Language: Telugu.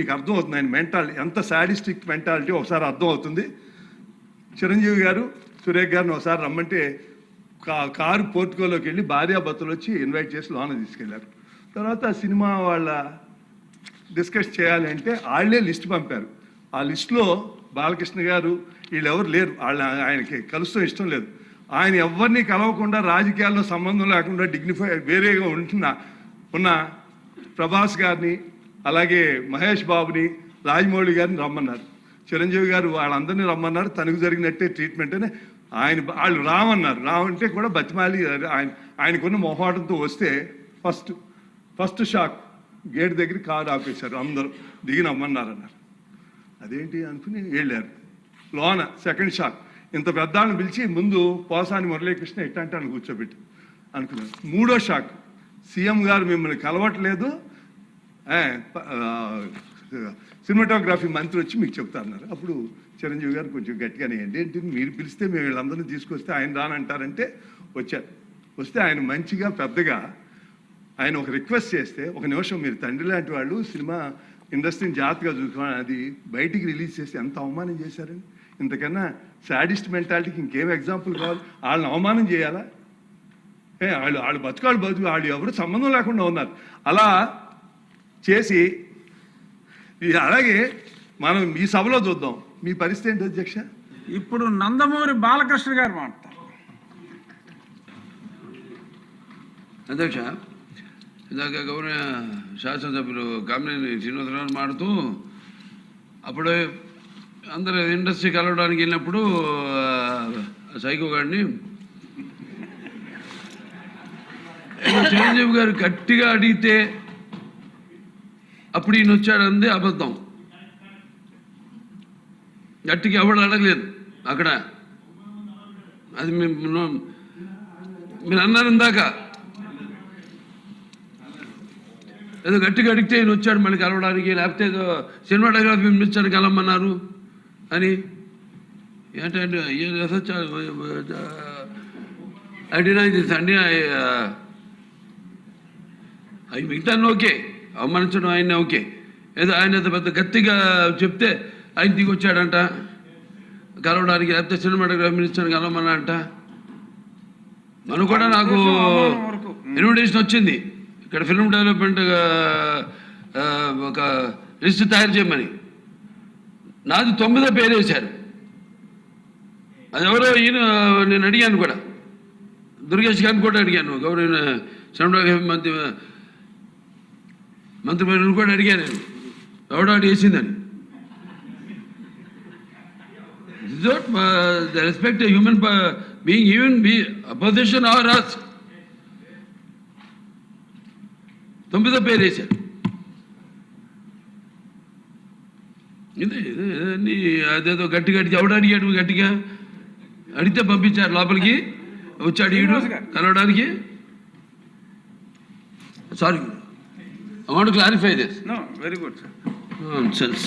మీకు అర్థమవుతుంది. ఆయన మెంటాలిటీ ఎంత సాడిస్టిక్ మెంటాలిటీ ఒకసారి అర్థమవుతుంది. చిరంజీవి గారు సురేఖ్ గారిని ఒకసారి రమ్మంటే కా కారు పోర్టుకోలోకి వెళ్ళి భార్యాభర్తలు వచ్చి ఇన్వైట్ చేసి లోన తీసుకెళ్ళారు. తర్వాత సినిమా వాళ్ళ డిస్కస్ చేయాలి అంటే వాళ్ళే లిస్ట్ పంపారు. ఆ లిస్టులో బాలకృష్ణ గారు వీళ్ళెవరు లేరు. వాళ్ళ ఆయనకి కలుస్తూ ఇష్టం లేదు. ఆయన ఎవరిని కలవకుండా రాజకీయాల్లో సంబంధం లేకుండా డిగ్నిఫై వేరేగా ఉంటున్న ఉన్న ప్రభాస్ గారిని అలాగే మహేష్ బాబుని రాజమౌళి గారిని రమ్మన్నారు. చిరంజీవి గారు వాళ్ళందరినీ రమ్మన్నారు. తనకు జరిగినట్టే ట్రీట్మెంట్ అని ఆయన వాళ్ళు రామన్నారు. రామంటే కూడా బతిమాలి ఆయన ఆయనకున్న మొహాటంతో వస్తే ఫస్ట్ ఫస్ట్ షాక్ గేట్ దగ్గర కారు ఆపేశారు అందరూ. దిగి నమ్మన్నారు అన్నారు అదేంటి అనుకుని వెళ్ళారు. లోన సెకండ్ షాక్ ఇంత పెద్ద పిలిచి ముందు పోసాని మురళీకృష్ణ ఎట్టంటే అని కూర్చోబెట్టి అనుకున్నారు. మూడో షాక్ సీఎం గారు మిమ్మల్ని కలవట్లేదు. సినిమాటోగ్రఫీ మంత్రి వచ్చి మీకు చెప్తారన్నారు అప్పుడు చిరంజీవి గారు కొంచెం గట్టిగానే ఏంటి మీరు పిలిస్తే మేము వీళ్ళందరినీ తీసుకొస్తే ఆయన రానంటారంటే వచ్చారు. వస్తే ఆయన మంచిగా పెద్దగా ఆయన ఒక రిక్వెస్ట్ చేస్తే ఒక నిమిషం మీరు తండ్రి లాంటి వాళ్ళు సినిమా ఇండస్ట్రీని జాగ్రత్తగా చూసుకోవాలి అది బయటికి రిలీజ్ చేసి ఎంత అవమానం చేశారని ఇంతకన్నా సాడిస్ట్ మెంటాలిటీకి ఇంకేం ఎగ్జాంపుల్ కావాలి? వాళ్ళని అవమానం చేయాలా? ఏ వాళ్ళు వాళ్ళు బతుకాళ్ళు బతుకు వాళ్ళు ఎవరు సంబంధం లేకుండా ఉన్నారు. అలా చేసి ఈ అలాగే మనం ఈ సభలో చూద్దాం. మీ పరిస్థితి ఏంటి అధ్యక్ష? ఇప్పుడు నందమూరి బాలకృష్ణ గారు మాట్లాడతారు. అధ్యక్ష ఇందాక గౌరవ శాసనసభ్యులు కామినేని శ్రీనివాసరావు మాడుతూ అప్పుడు అందరు ఇండస్ట్రీ కలవడానికి వెళ్ళినప్పుడు సైకో గారిని చిరంజీవి గారు గట్టిగా అడిగితే అప్పుడు ఈయన వచ్చాడంది అబద్ధం. గట్టికి ఎవడు అడగలేదు. అక్కడ అది మేము మీరు అన్నారు ఇందాక. ఏదో గట్టిగా అడిగితే ఈయన వచ్చాడు మళ్ళీ కలవడానికి లేకపోతే ఏదో సినిమాటోగ్రఫీ మినిస్టర్ కలవమన్నారు అని. ఏంటంటే ఐ డినై దిస్ అండి అవి మిగతాను ఓకే. అవమానించడం ఆయన ఓకే. ఏదో ఆయన పెద్ద గట్టిగా చెప్తే ఆయన దిగి వచ్చాడంట కలవడానికి లేకపోతే సినిమాటోగ్రఫీ మినిస్టర్ కలవమన్నా అంట మనం కూడా నాకు. ఇన్విటేషన్ వచ్చింది. ఇక్కడ ఫిల్మ్ డెవలప్మెంట్ ఒక లిస్ట్ తయారు చేయమని. నాది తొమ్మిదో పేరు వేశారు. అది ఎవరో ఈయన నేను అడిగాను కూడా. దుర్గేష్ గారిని కూడా అడిగాను. గౌరవ సినిమాటోగ్రఫీ మంత్రి మంత్రి పేరు కూడా అడిగాను నేను ఎవడో అడి వేసిందని the respect human being even be opposition or us తొమ్మిదో పేరు వేశారు. అదేదో గట్టి గట్టి ఎవడు అడిగాడు గట్టిగా? అడిగితే పంపించారు లోపలికి. వచ్చాడు ఈడు కలవడానికి. Sorry I want clarify this no very good sir sense